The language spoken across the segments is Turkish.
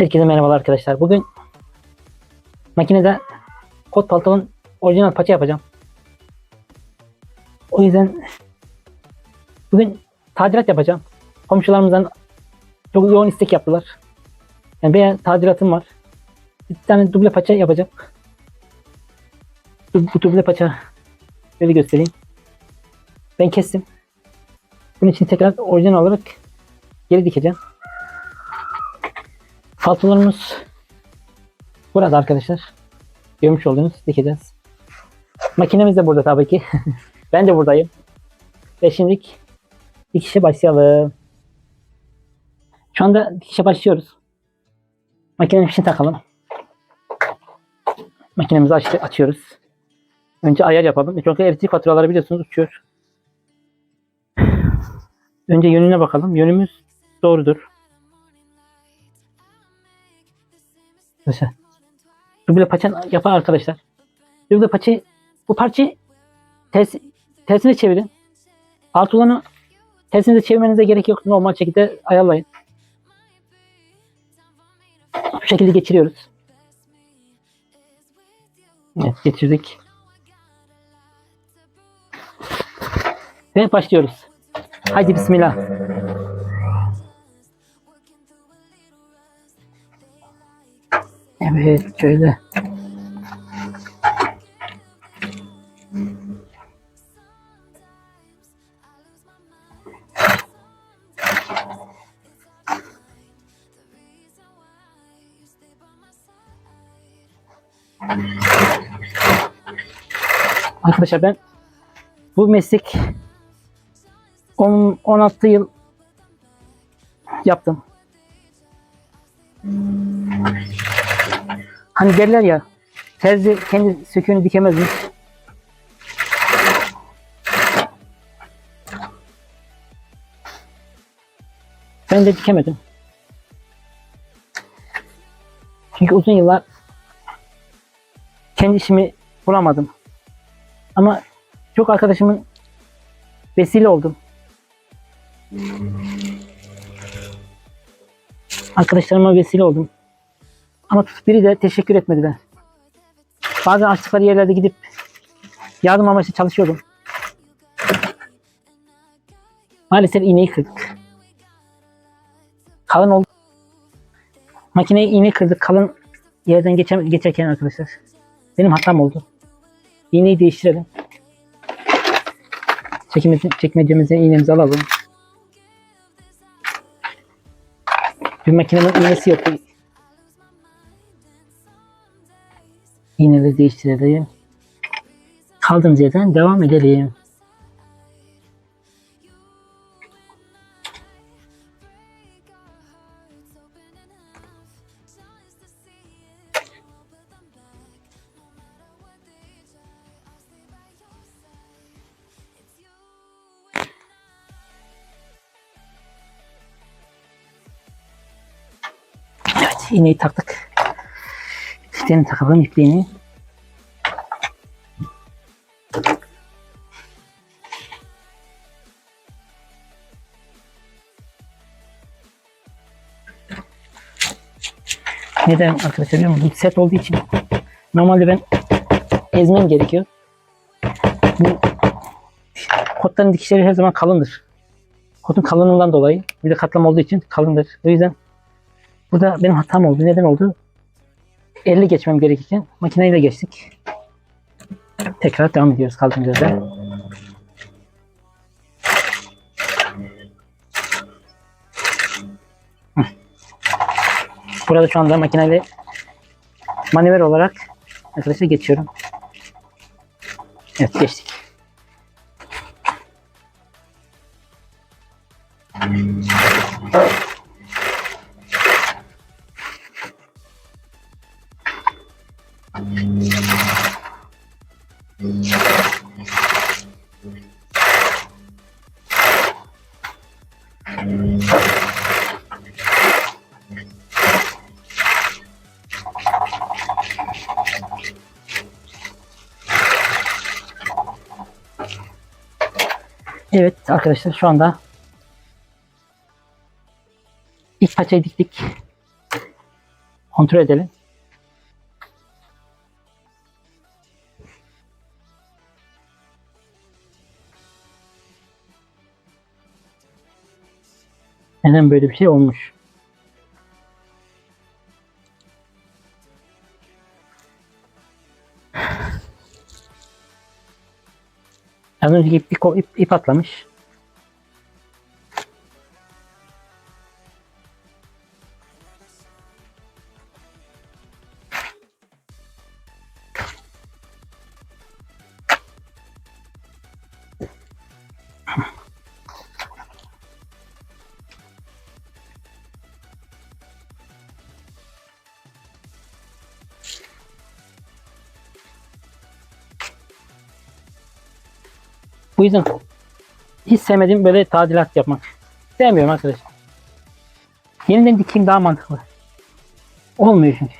Herkese merhabalar arkadaşlar. Bugün makinede kot pantolon orijinal paça yapacağım. O yüzden bugün tadilat yapacağım. Komşularımızdan çok yoğun istek yaptılar. Yani veya tadilatım var. Bir tane duble paça yapacağım. Bu, bu duble paça böyle göstereyim. Ben kestim. Bunun için tekrar orijinal olarak geri dikeceğim. Faltolarımız burada arkadaşlar. Görmüş olduğunuz dikeceğiz. Makinemiz de burada tabii ki. ben de buradayım. Ve şimdi dikişe başlayalım. Şu anda dikişe başlıyoruz. Makinenin fişini takalım. Makinemizi aç açıyoruz. Önce ayar yapalım. Çünkü elektrik faturaları biliyorsunuz uçuyor. Önce yönüne bakalım. Yönümüz doğrudur. Arkadaşlar. Duble paça yapar arkadaşlar. Duble paçayı bu parçayı ters, tersine çevirin. Alt olanı tersine de çevirmenize gerek yok. Normal şekilde ayarlayın. Bu şekilde geçiriyoruz. Evet geçirdik. Ve başlıyoruz. Haydi bismillah. Evet şöyle. Arkadaşlar ben bu meslek 10 16 yıl yaptım. Hani derler ya terzi kendi söküğünü dikemezmiş. Ben de dikemedim. Çünkü uzun yıllar kendi işimi bulamadım. Ama çok arkadaşımın vesile oldum. Arkadaşlarıma vesile oldum. Ama biri de teşekkür etmediler. Bazen açtıkları yerlerde gidip yardım amaçlı çalışıyordum. Maalesef iğneyi kırdık. Kalın oldu. Makineye iğne kırdık kalın yerden geçe geçerken arkadaşlar. Benim hatam oldu. İğneyi değiştirelim. Çekmece, çekmecemize iğnemizi alalım. Bir makinenin iğnesi yok. İğneleri değiştirelim. Kaldığımız yerden devam edelim. Evet, iğneyi taktık. İplerini takalım ipliğini. Neden arkadaşlar biliyor musunuz? Set olduğu için normalde ben ezmem gerekiyor. Bu kotların dikişleri her zaman kalındır. Kotun kalınlığından dolayı bir de katlama olduğu için kalındır. O yüzden burada benim hatam oldu. Neden oldu? 50 geçmem gerekirken makineyle geçtik. Tekrar devam ediyoruz kaldığımız yerden. Burada şu anda makineyle manevra olarak arkadaşlar geçiyorum. Evet geçtik. Evet arkadaşlar şu anda ilk paçayı diktik. Kontrol edelim. Neden böyle bir şey olmuş? Az önceki ip, ip, ip, ip atlamış. Bu yüzden hiç sevmediğim böyle tadilat yapmak. Sevmiyorum arkadaşlar. Yeniden dikeyim daha mantıklı. Olmuyor çünkü.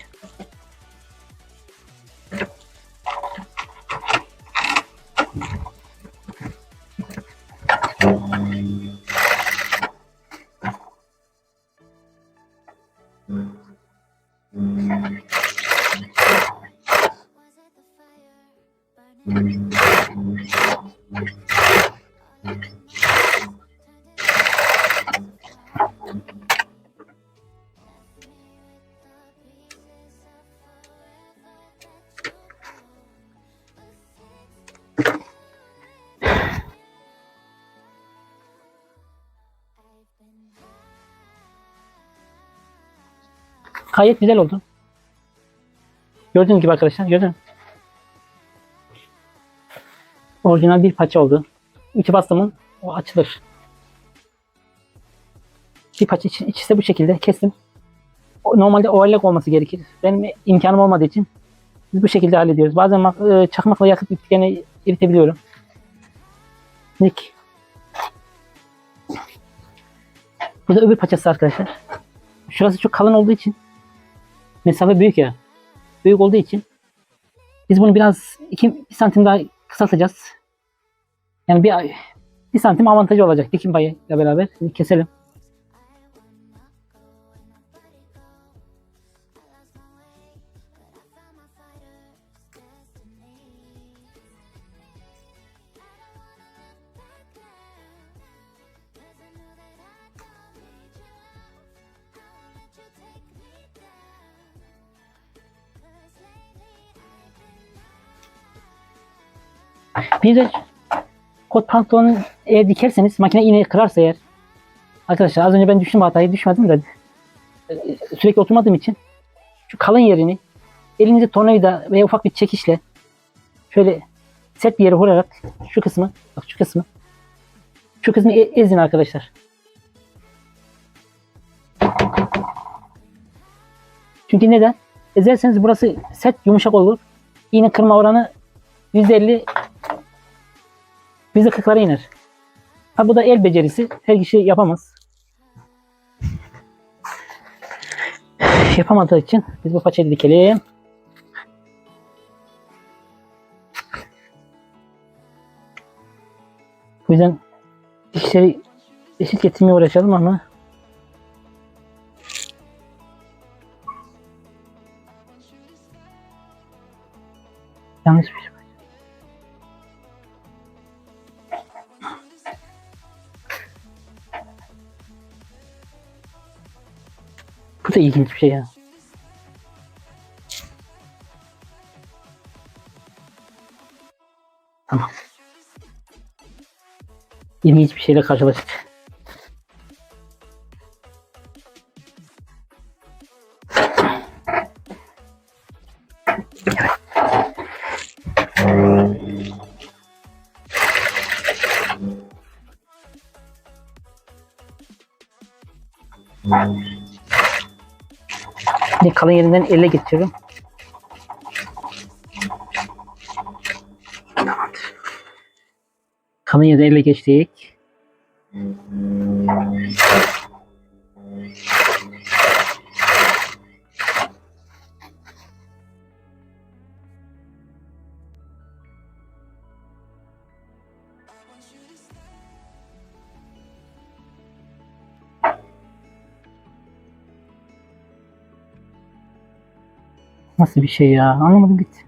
Gayet güzel oldu. Gördüğünüz gibi arkadaşlar gördün? Orijinal bir paça oldu. İçi bastımın o açılır. Bir paça içi, içi ise bu şekilde kestim. Normalde ovallik olması gerekir. Benim imkanım olmadığı için biz bu şekilde hallediyoruz. Bazen e, çakmakla yakıp ipliklerini eritebiliyorum. Nik. Bu da öbür paçası arkadaşlar. Şurası çok kalın olduğu için mesafe büyük ya. Büyük olduğu için biz bunu biraz 2 santim daha kısaltacağız. Yani bir, bir santim avantajı olacak dikim payıyla beraber. Şimdi keselim. Bir kot pantolonu eğer dikerseniz makine iğne kırarsa eğer arkadaşlar az önce ben düştüm hatayı düşmedim de e, sürekli oturmadığım için şu kalın yerini elinize tornavida veya ufak bir çekişle şöyle sert bir yere vurarak şu kısmı bak şu kısmı şu kısmı e- ezin arkadaşlar. Çünkü neden? Ezerseniz burası sert yumuşak olur. İğne kırma oranı %50 Yüzde kırklara iner. Ha bu da el becerisi. Her kişi yapamaz. Yapamadığı için biz bu paçayı dikelim. Bu yüzden işleri eşit getirmeye uğraşalım ama yanlış bir şey. Bu da ilginç bir şey ya. Tamam. İlginç bir şeyle karşılaştık. Kalın yerinden elle getiriyorum. Tamamdır. Kalın yerden elle geçtik. Nasıl bir şey ya? Anlamadım gitti.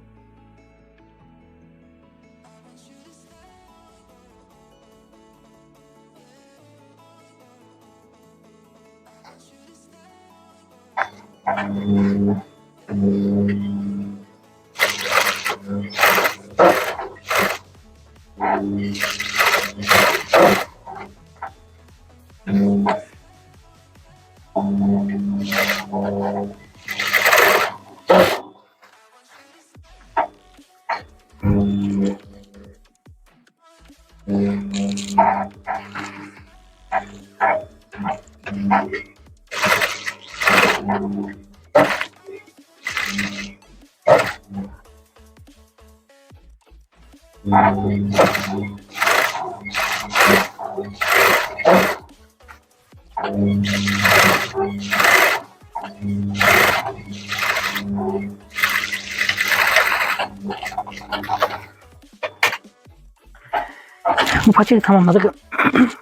Bu paçayı tamamladık.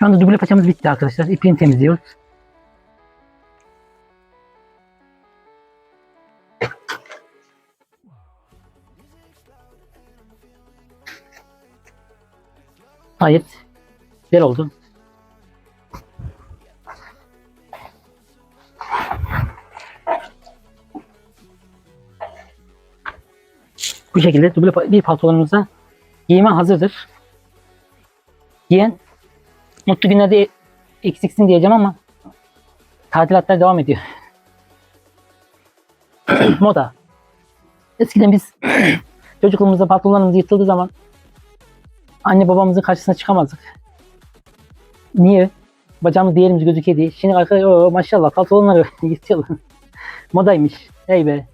Şu anda duble paçamız bitti arkadaşlar. İpliğini temizliyoruz. Gayet güzel oldu. Bu şekilde duble bir paltolarımızda giyime hazırdır. Giyen mutlu günlerde eksiksin diyeceğim ama tadilatlar devam ediyor. Moda. Eskiden biz çocukluğumuzda pantolonlarımız yırtıldığı zaman anne babamızın karşısına çıkamazdık. Niye? Bacağımız diğerimiz gözüküyor diye. Şimdi arkadaşlar o maşallah pantolonları yırtıyorlar. Modaymış. Hey be.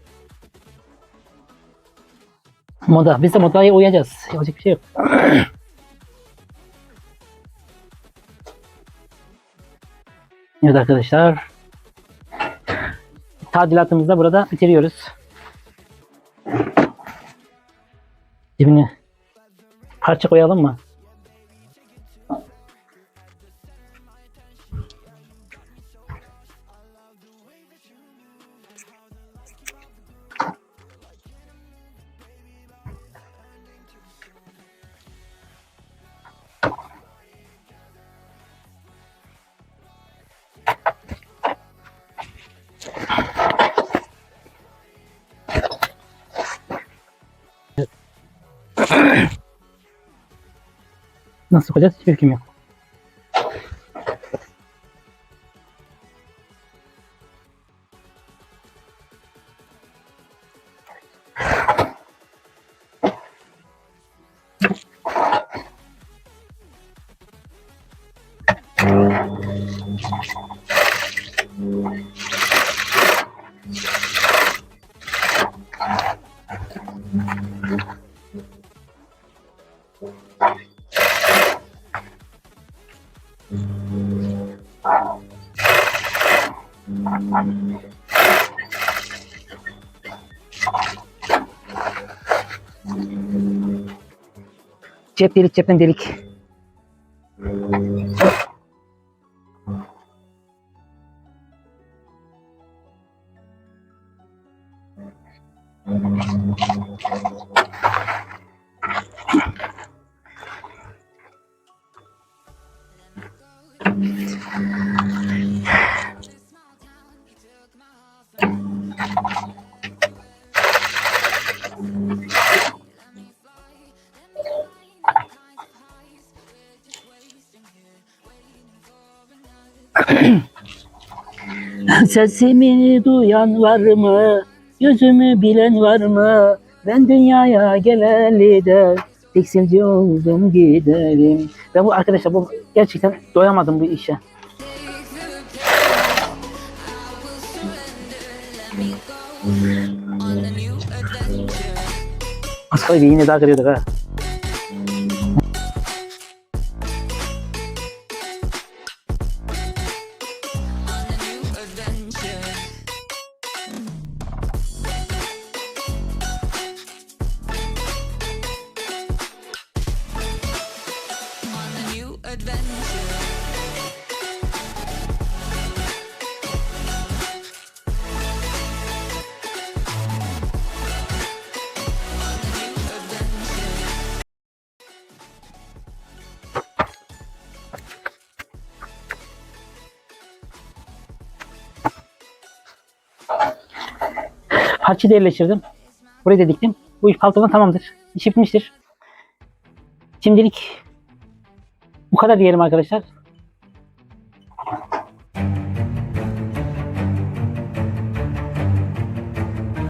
Moda. Biz de modaya uyacağız. Yapacak bir şey yok. evet arkadaşlar. Tadilatımızı da burada bitiriyoruz. Dibine parça koyalım mı? Nasıl koyacağız? Hiçbir fikrim yok. Cep delik cepten delik. Sesimi duyan var mı? Yüzümü bilen var mı? Ben dünyaya geleli de tekstilci oldum giderim. Ben bu arkadaşlar bu gerçekten doyamadım bu işe. Asgari yine daha kırıyorduk ha. Saçı derileştirdim. Burayı da diktim. Bu iş paltodan tamamdır. İş bitmiştir. Şimdilik bu kadar diyelim arkadaşlar.